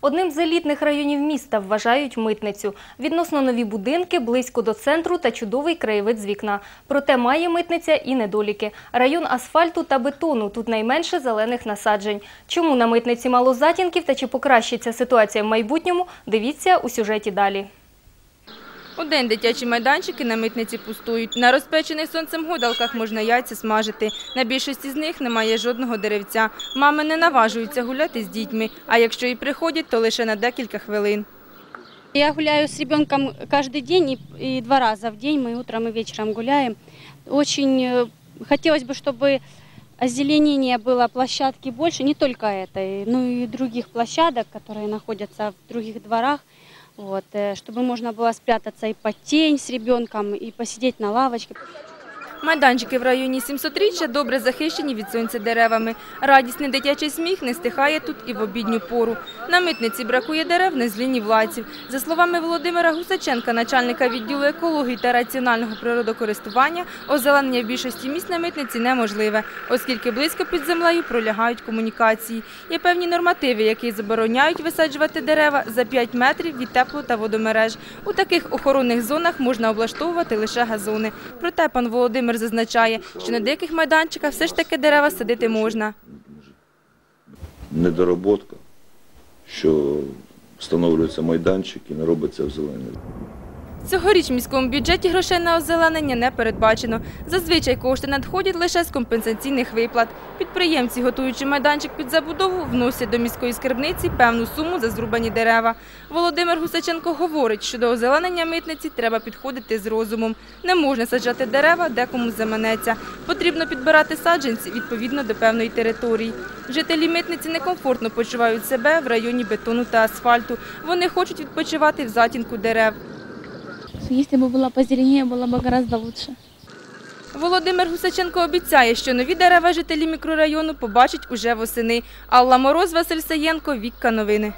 Одним з елітних районів міста вважають митницю. Відносно нові будинки, близько до центру та чудовий краєвид з вікна. Проте має митниця і недоліки. Район асфальту та бетону, тут найменше зелених насаджень. Чому на митниці мало затінків та чи покращиться ситуація в майбутньому, дивіться у сюжеті далі. Удень дитячі майданчики на митниці пустують. На розпечених сонцем гойдалках можна яйця смажити. На більшості з них немає жодного деревця. Мами не наважуються гуляти з дітьми, а якщо і приходять, то лише на декілька хвилин. Я гуляю с ребенком каждый день и, и два раза в день, мы утром и вечером гуляем. Очень э, хотелось бы, чтобы озеленение было площадки больше, не только этой, но и других площадок, которые находятся в других дворах. Вот, э, чтобы можно было спрятаться и под тень с ребенком, и посидеть на лавочке. Майданчики в районі 700-річчя добре захищені від сонця деревами. Радісний дитячий сміх не стихає тут і в обідню пору. На митниці бракує дерев на зліні владців. За словами Володимира Гусаченка, начальника відділу екології та раціонального природокористування, озеленення в більшості місць на митниці неможливе, оскільки близько під землею пролягають комунікації. Є певні нормативи, які забороняють висаджувати дерева за 5 метрів від тепло- та водомереж. У таких охоронних зонах можна облаштовувати лише газони. Проте пан Володимир зазначає, що на деяких майданчиках все ж таки дерева садити можна. недороботка, що встановлюються майданчики, не робиться в озеленення. Цьогоріч в міському бюджеті грошей на озеленення не передбачено. Зазвичай кошти надходять лише з компенсаційних виплат. Підприємці, готуючи майданчик під забудову, вносять до міської скарбниці певну суму за зрубані дерева. Володимир Гусаченко говорить, що до озеленення митниці треба підходити з розумом. Не можна саджати дерева, де кому заманеться. Потрібно підбирати саджанці відповідно до певної території. Жителі митниці некомфортно почувають себе в районі бетону та асфальту. Вони хочуть відпочивати в затінку дерев. Если бы было позеленее, было бы гораздо лучше. Володимир Гусаченко обіцяє, що нові дерева жителі мікрорайону побачать уже восени. Алла Мороз, Василь Саєнко, Вікка Новини.